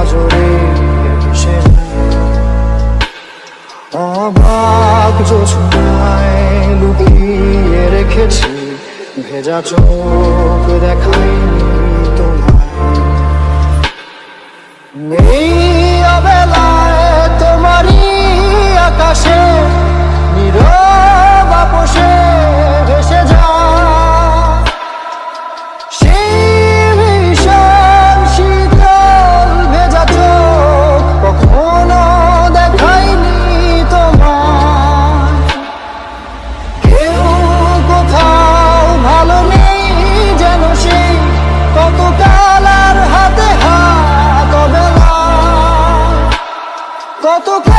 পাজরে ভেসে অবাক জোছনায় লুকিয়ে রেখেছি ভেজা চোখ দেখাইনি তোমায়। এই কত